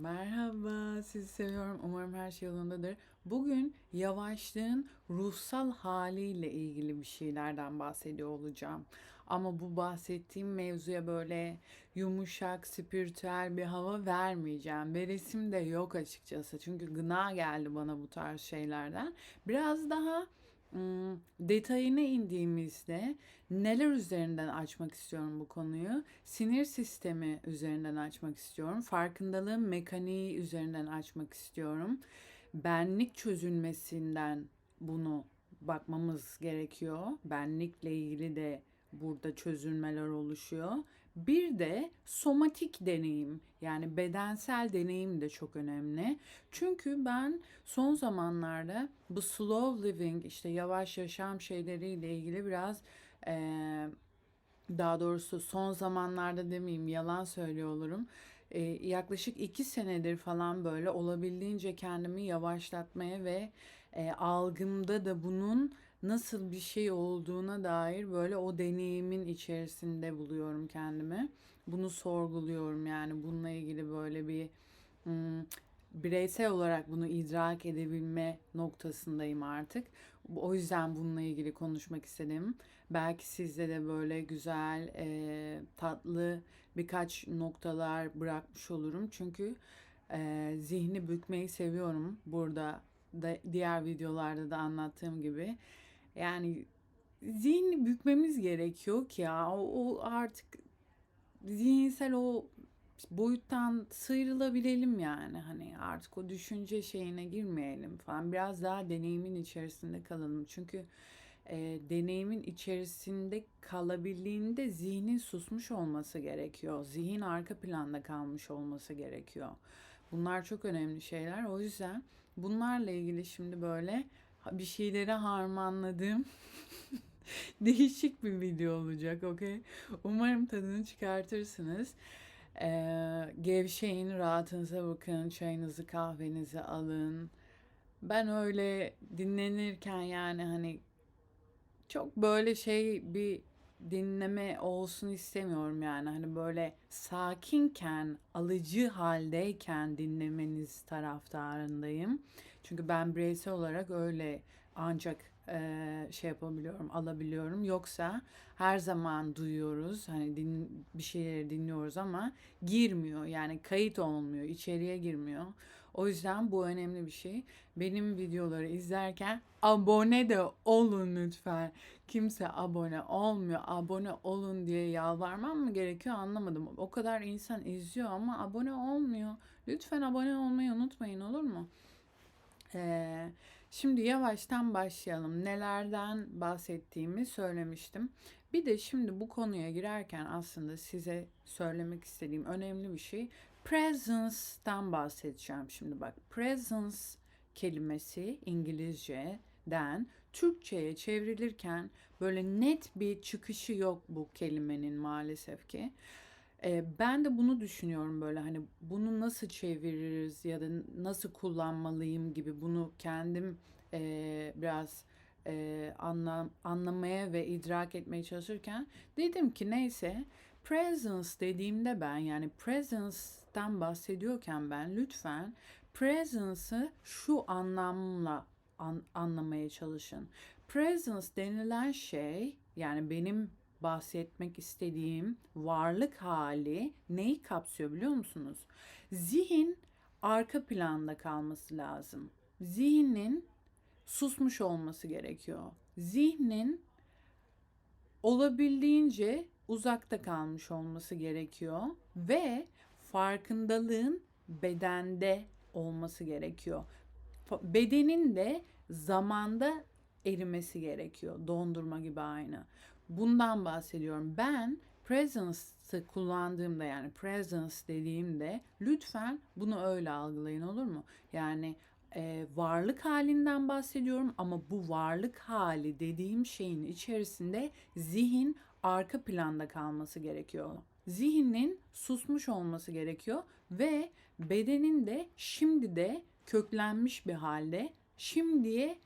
Merhaba, sizi seviyorum. Umarım her şey yolundadır. Bugün yavaşlığın ruhsal haliyle ilgili bir şeylerden bahsediyor olacağım. Ama bu bahsettiğim mevzuya böyle yumuşak, spiritüel bir hava vermeyeceğim. Veresim de yok açıkçası. Çünkü gına geldi bana bu tarz şeylerden. Biraz daha detayına indiğimizde neler üzerinden açmak istiyorum bu konuyu? Sinir sistemi üzerinden açmak istiyorum. Farkındalığın mekaniği üzerinden açmak istiyorum. Benlik çözülmesinden bunu bakmamız gerekiyor. Benlikle ilgili de burada çözülmeler oluşuyor. Bir de somatik deneyim yani bedensel deneyim de çok önemli. Çünkü ben son zamanlarda bu slow living işte yavaş yaşam şeyleriyle ilgili biraz eee daha doğrusu son zamanlarda demeyeyim yalan söylüyor olurum. Ee, yaklaşık iki senedir falan böyle olabildiğince kendimi yavaşlatmaya ve e, algımda da bunun nasıl bir şey olduğuna dair böyle o deneyimin içerisinde buluyorum kendimi. Bunu sorguluyorum yani bununla ilgili böyle bir hmm, bireysel olarak bunu idrak edebilme noktasındayım artık. O yüzden bununla ilgili konuşmak istedim. Belki sizde de böyle güzel, e, tatlı birkaç noktalar bırakmış olurum. Çünkü e, zihni bükmeyi seviyorum. Burada da diğer videolarda da anlattığım gibi. Yani zihni bükmemiz gerekiyor ki ya. O, o artık zihinsel o boyuttan sıyrılabilelim yani. Hani artık o düşünce şeyine girmeyelim falan. Biraz daha deneyimin içerisinde kalalım. Çünkü e, deneyimin içerisinde kalabildiğinde zihnin susmuş olması gerekiyor. Zihin arka planda kalmış olması gerekiyor. Bunlar çok önemli şeyler. O yüzden bunlarla ilgili şimdi böyle bir şeyleri harmanladığım değişik bir video olacak okey umarım tadını çıkartırsınız ee, gevşeyin, rahatınıza bakın, çayınızı, kahvenizi alın. Ben öyle dinlenirken yani hani çok böyle şey bir dinleme olsun istemiyorum yani. Hani böyle sakinken, alıcı haldeyken dinlemeniz taraftarındayım. Çünkü ben bireysel olarak öyle ancak eee, şey yapabiliyorum, alabiliyorum. Yoksa her zaman duyuyoruz, hani din, bir şeyleri dinliyoruz ama girmiyor. Yani kayıt olmuyor, içeriye girmiyor. O yüzden bu önemli bir şey. Benim videoları izlerken abone de olun lütfen. Kimse abone olmuyor. Abone olun diye yalvarmam mı gerekiyor anlamadım. O kadar insan izliyor ama abone olmuyor. Lütfen abone olmayı unutmayın olur mu? Ee, şimdi yavaştan başlayalım. Nelerden bahsettiğimi söylemiştim. Bir de şimdi bu konuya girerken aslında size söylemek istediğim önemli bir şey presence'dan bahsedeceğim şimdi bak. Presence kelimesi İngilizce'den Türkçe'ye çevrilirken böyle net bir çıkışı yok bu kelimenin maalesef ki. Eee, ben de bunu düşünüyorum böyle hani bunu nasıl çeviririz ya da nasıl kullanmalıyım gibi bunu kendim eee, biraz eee, anlam anlamaya ve idrak etmeye çalışırken dedim ki neyse presence dediğimde ben yani presence'ten bahsediyorken ben lütfen presence'ı şu anlamla an- anlamaya çalışın. Presence denilen şey yani benim bahsetmek istediğim varlık hali neyi kapsıyor biliyor musunuz? Zihin arka planda kalması lazım. Zihnin susmuş olması gerekiyor. Zihnin olabildiğince uzakta kalmış olması gerekiyor ve farkındalığın bedende olması gerekiyor. Bedenin de zamanda erimesi gerekiyor. Dondurma gibi aynı. Bundan bahsediyorum. Ben presence'ı kullandığımda yani presence dediğimde lütfen bunu öyle algılayın olur mu? Yani e, varlık halinden bahsediyorum ama bu varlık hali dediğim şeyin içerisinde zihin arka planda kalması gerekiyor. Zihnin susmuş olması gerekiyor ve bedenin de şimdi de köklenmiş bir halde şimdiye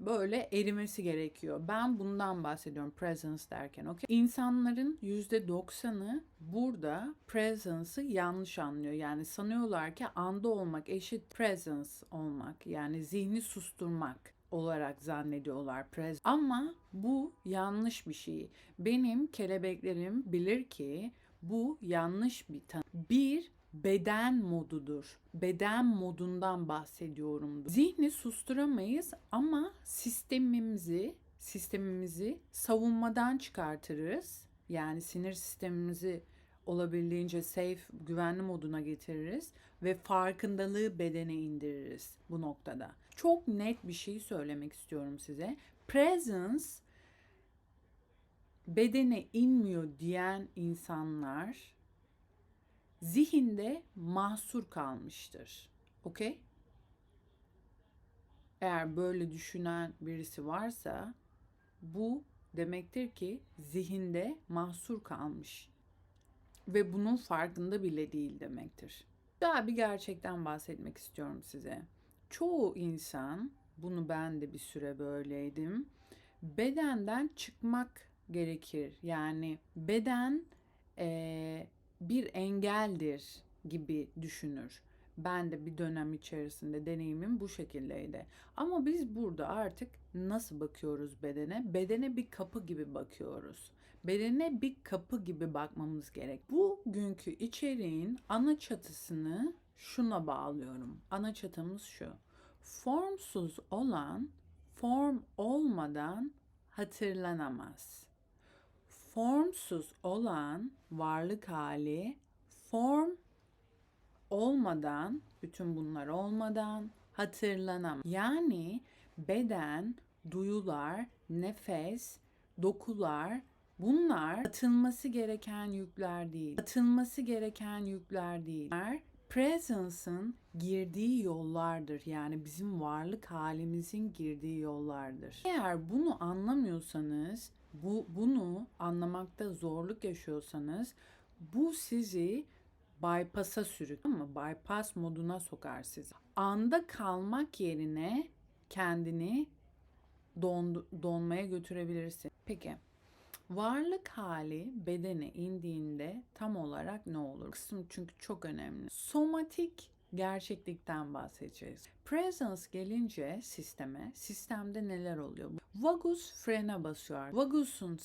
böyle erimesi gerekiyor. Ben bundan bahsediyorum presence derken. Okay? İnsanların %90'ı burada presence'ı yanlış anlıyor. Yani sanıyorlar ki anda olmak eşit presence olmak. Yani zihni susturmak olarak zannediyorlar presence. Ama bu yanlış bir şey. Benim kelebeklerim bilir ki bu yanlış bir tanım. Bir beden modudur. Beden modundan bahsediyorum. Zihni susturamayız ama sistemimizi sistemimizi savunmadan çıkartırız. Yani sinir sistemimizi olabildiğince safe, güvenli moduna getiririz ve farkındalığı bedene indiririz bu noktada. Çok net bir şey söylemek istiyorum size. Presence bedene inmiyor diyen insanlar zihinde mahsur kalmıştır. Okey? Eğer böyle düşünen birisi varsa bu demektir ki zihinde mahsur kalmış ve bunun farkında bile değil demektir. Daha bir gerçekten bahsetmek istiyorum size. Çoğu insan, bunu ben de bir süre böyleydim, bedenden çıkmak gerekir. Yani beden e, bir engeldir gibi düşünür. Ben de bir dönem içerisinde deneyimim bu şekildeydi. Ama biz burada artık nasıl bakıyoruz bedene? Bedene bir kapı gibi bakıyoruz. Bedene bir kapı gibi bakmamız gerek. Bugünkü içeriğin ana çatısını şuna bağlıyorum. Ana çatımız şu. Formsuz olan form olmadan hatırlanamaz. Formsuz olan varlık hali form olmadan, bütün bunlar olmadan hatırlanamaz. Yani beden, duyular, nefes, dokular bunlar atılması gereken yükler değil. Atılması gereken yükler değil. Bunlar presence'ın girdiği yollardır. Yani bizim varlık halimizin girdiği yollardır. Eğer bunu anlamıyorsanız, bu bunu anlamakta zorluk yaşıyorsanız bu sizi bypass'a sürükler ama bypass moduna sokar sizi. Anda kalmak yerine kendini don, donmaya götürebilirsin. Peki varlık hali bedene indiğinde tam olarak ne olur? Kısım çünkü çok önemli. Somatik gerçeklikten bahsedeceğiz. Presence gelince sisteme, sistemde neler oluyor? Vagus frene basıyor. Vagus'un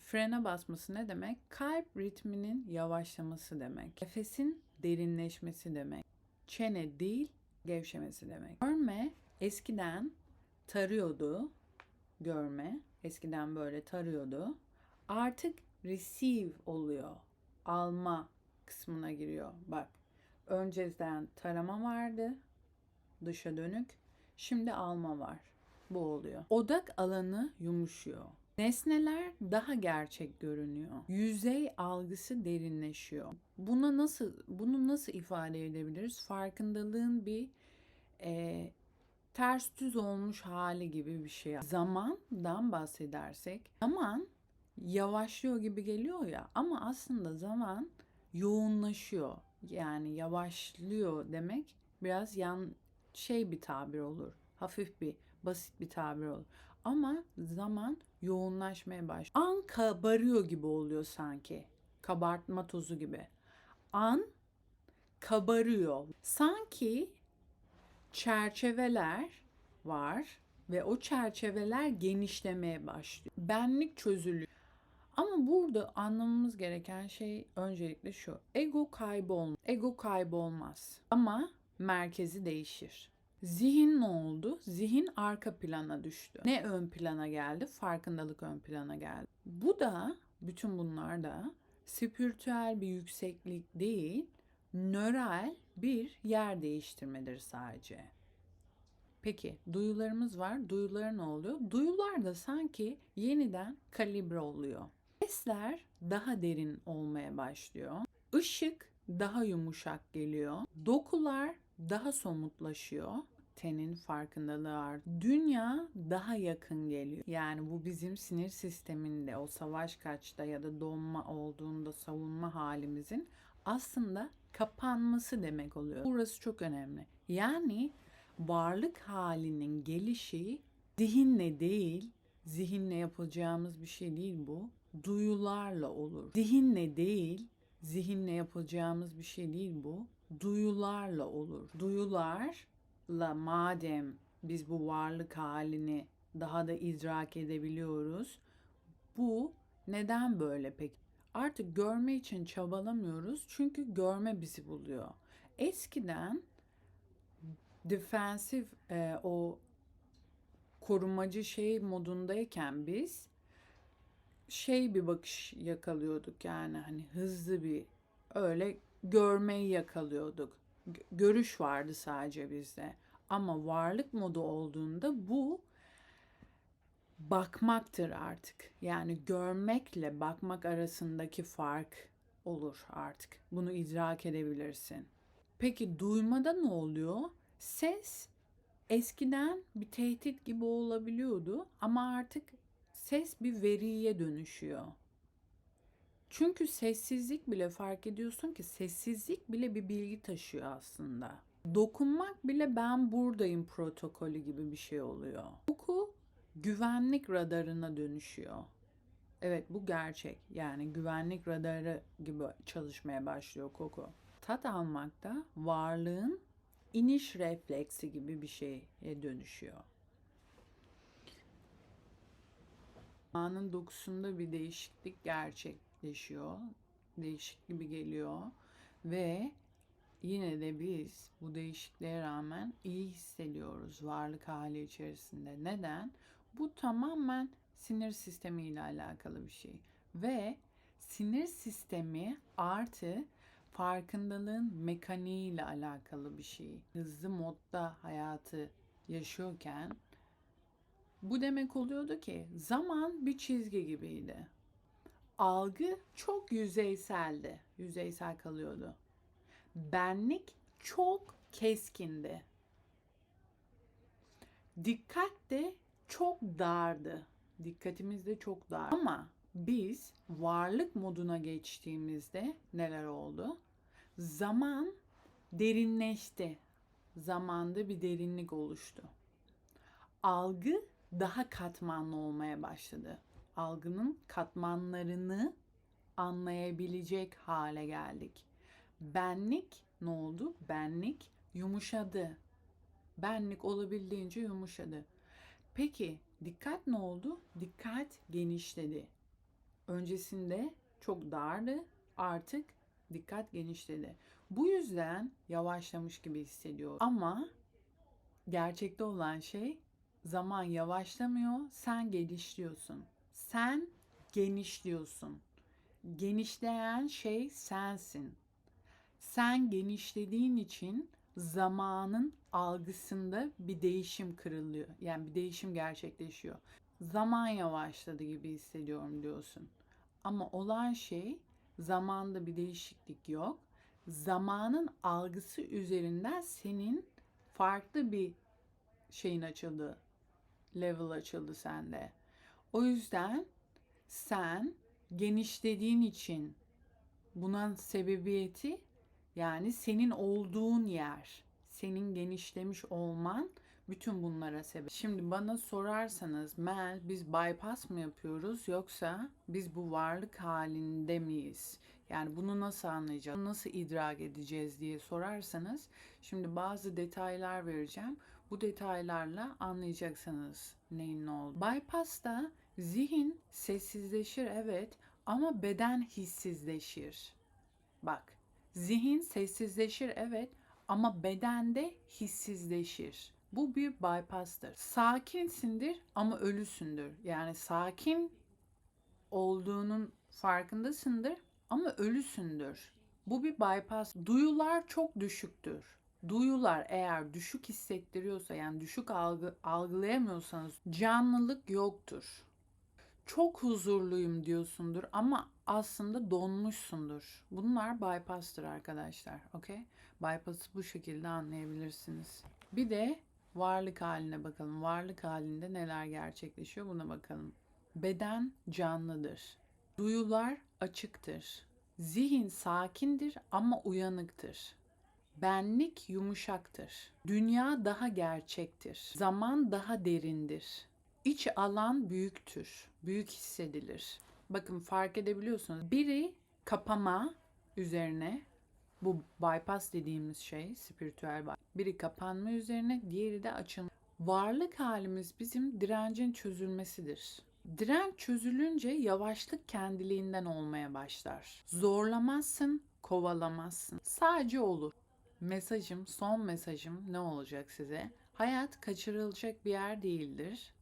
frene basması ne demek? Kalp ritminin yavaşlaması demek. Nefesin derinleşmesi demek. Çene değil, gevşemesi demek. Görme eskiden tarıyordu. Görme eskiden böyle tarıyordu. Artık receive oluyor. Alma kısmına giriyor. Bak önceden tarama vardı dışa dönük. Şimdi alma var. Bu oluyor. Odak alanı yumuşuyor. Nesneler daha gerçek görünüyor. Yüzey algısı derinleşiyor. Buna nasıl bunu nasıl ifade edebiliriz? Farkındalığın bir e, ters düz olmuş hali gibi bir şey. Zamandan bahsedersek, zaman yavaşlıyor gibi geliyor ya ama aslında zaman yoğunlaşıyor. Yani yavaşlıyor demek biraz yan şey bir tabir olur. Hafif bir, basit bir tabir olur. Ama zaman yoğunlaşmaya başlıyor. An kabarıyor gibi oluyor sanki. Kabartma tozu gibi. An kabarıyor. Sanki çerçeveler var ve o çerçeveler genişlemeye başlıyor. Benlik çözülüyor. Ama burada anlamamız gereken şey öncelikle şu. Ego kaybolmaz. Ego kaybolmaz. Ama merkezi değişir. Zihin ne oldu? Zihin arka plana düştü. Ne ön plana geldi? Farkındalık ön plana geldi. Bu da bütün bunlar da spiritüel bir yükseklik değil, nöral bir yer değiştirmedir sadece. Peki duyularımız var. Duyular ne oluyor? Duyular da sanki yeniden kalibre oluyor. Sesler daha derin olmaya başlıyor. Işık daha yumuşak geliyor. Dokular daha somutlaşıyor. Tenin farkındalığı artıyor. Dünya daha yakın geliyor. Yani bu bizim sinir sisteminde o savaş kaçta ya da donma olduğunda savunma halimizin aslında kapanması demek oluyor. Burası çok önemli. Yani varlık halinin gelişi Zihinle değil, zihinle yapacağımız bir şey değil bu. Duyularla olur. Zihinle değil, zihinle yapacağımız bir şey değil bu. Duyularla olur. Duyularla madem biz bu varlık halini daha da idrak edebiliyoruz. Bu neden böyle peki? Artık görme için çabalamıyoruz çünkü görme bizi buluyor. Eskiden defensif e, o korumacı şey modundayken biz şey bir bakış yakalıyorduk yani hani hızlı bir öyle görmeyi yakalıyorduk. Görüş vardı sadece bizde. Ama varlık modu olduğunda bu bakmaktır artık. Yani görmekle bakmak arasındaki fark olur artık. Bunu idrak edebilirsin. Peki duymada ne oluyor? Ses eskiden bir tehdit gibi olabiliyordu ama artık ses bir veriye dönüşüyor. Çünkü sessizlik bile fark ediyorsun ki sessizlik bile bir bilgi taşıyor aslında. Dokunmak bile ben buradayım protokolü gibi bir şey oluyor. Koku güvenlik radarına dönüşüyor. Evet bu gerçek. Yani güvenlik radarı gibi çalışmaya başlıyor koku. Tat almak da varlığın iniş refleksi gibi bir şeye dönüşüyor. Anın dokusunda bir değişiklik gerçekleşiyor. Değişik gibi geliyor ve yine de biz bu değişikliğe rağmen iyi hissediyoruz varlık hali içerisinde. Neden? Bu tamamen sinir sistemi ile alakalı bir şey. Ve sinir sistemi artı farkındalığın mekaniği ile alakalı bir şey. Hızlı modda hayatı yaşıyorken bu demek oluyordu ki zaman bir çizgi gibiydi. Algı çok yüzeyseldi. Yüzeysel kalıyordu. Benlik çok keskindi. Dikkat de çok dardı. Dikkatimiz de çok dar. Ama biz varlık moduna geçtiğimizde neler oldu? Zaman derinleşti. Zamanda bir derinlik oluştu. Algı daha katmanlı olmaya başladı. Algının katmanlarını anlayabilecek hale geldik. Benlik ne oldu? Benlik yumuşadı. Benlik olabildiğince yumuşadı. Peki dikkat ne oldu? Dikkat genişledi. Öncesinde çok dardı. Artık dikkat genişledi. Bu yüzden yavaşlamış gibi hissediyor. Ama gerçekte olan şey zaman yavaşlamıyor, sen genişliyorsun. Sen genişliyorsun. Genişleyen şey sensin. Sen genişlediğin için zamanın algısında bir değişim kırılıyor. Yani bir değişim gerçekleşiyor. Zaman yavaşladı gibi hissediyorum diyorsun. Ama olan şey zamanda bir değişiklik yok. Zamanın algısı üzerinden senin farklı bir şeyin açıldı. Level açıldı sende. O yüzden sen genişlediğin için buna sebebiyeti yani senin olduğun yer, senin genişlemiş olman bütün bunlara sebep. Şimdi bana sorarsanız Mel biz bypass mı yapıyoruz yoksa biz bu varlık halinde miyiz? Yani bunu nasıl anlayacağız, nasıl idrak edeceğiz diye sorarsanız şimdi bazı detaylar vereceğim. Bu detaylarla anlayacaksınız neyin ne oldu. Bypass'ta zihin sessizleşir evet ama beden hissizleşir. Bak zihin sessizleşir evet ama bedende hissizleşir. Bu bir bypass'tır. Sakinsindir ama ölüsündür. Yani sakin olduğunun farkındasındır ama ölüsündür. Bu bir bypass. Duyular çok düşüktür. Duyular eğer düşük hissettiriyorsa yani düşük algı, algılayamıyorsanız canlılık yoktur. Çok huzurluyum diyorsundur ama aslında donmuşsundur. Bunlar bypass'tır arkadaşlar. Okey? Bypass'ı bu şekilde anlayabilirsiniz. Bir de varlık haline bakalım. Varlık halinde neler gerçekleşiyor buna bakalım. Beden canlıdır. Duyular açıktır. Zihin sakindir ama uyanıktır. Benlik yumuşaktır. Dünya daha gerçektir. Zaman daha derindir. İç alan büyüktür. Büyük hissedilir. Bakın fark edebiliyorsunuz. Biri kapama üzerine bu bypass dediğimiz şey spiritüel bypass. Biri kapanma üzerine, diğeri de açılma. Varlık halimiz bizim direncin çözülmesidir. Direnç çözülünce yavaşlık kendiliğinden olmaya başlar. Zorlamazsın, kovalamazsın. Sadece olur. Mesajım, son mesajım ne olacak size? Hayat kaçırılacak bir yer değildir.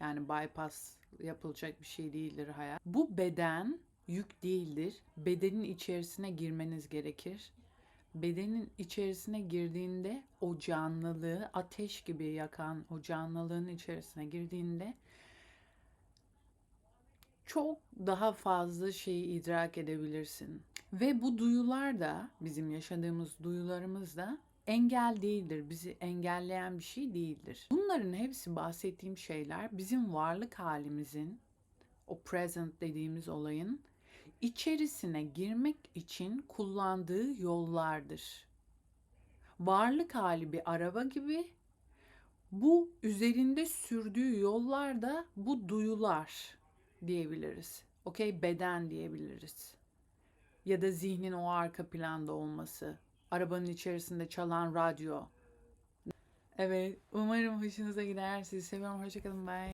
Yani bypass yapılacak bir şey değildir hayat. Bu beden yük değildir. Bedenin içerisine girmeniz gerekir. Bedenin içerisine girdiğinde o canlılığı ateş gibi yakan o canlılığın içerisine girdiğinde çok daha fazla şeyi idrak edebilirsin. Ve bu duyular da bizim yaşadığımız duyularımız da engel değildir. Bizi engelleyen bir şey değildir. Bunların hepsi bahsettiğim şeyler bizim varlık halimizin o present dediğimiz olayın içerisine girmek için kullandığı yollardır. Varlık hali bir araba gibi bu üzerinde sürdüğü yollar da bu duyular diyebiliriz. Okey beden diyebiliriz. Ya da zihnin o arka planda olması. Arabanın içerisinde çalan radyo. Evet umarım hoşunuza gider. Sizi seviyorum. Hoşçakalın. Bye.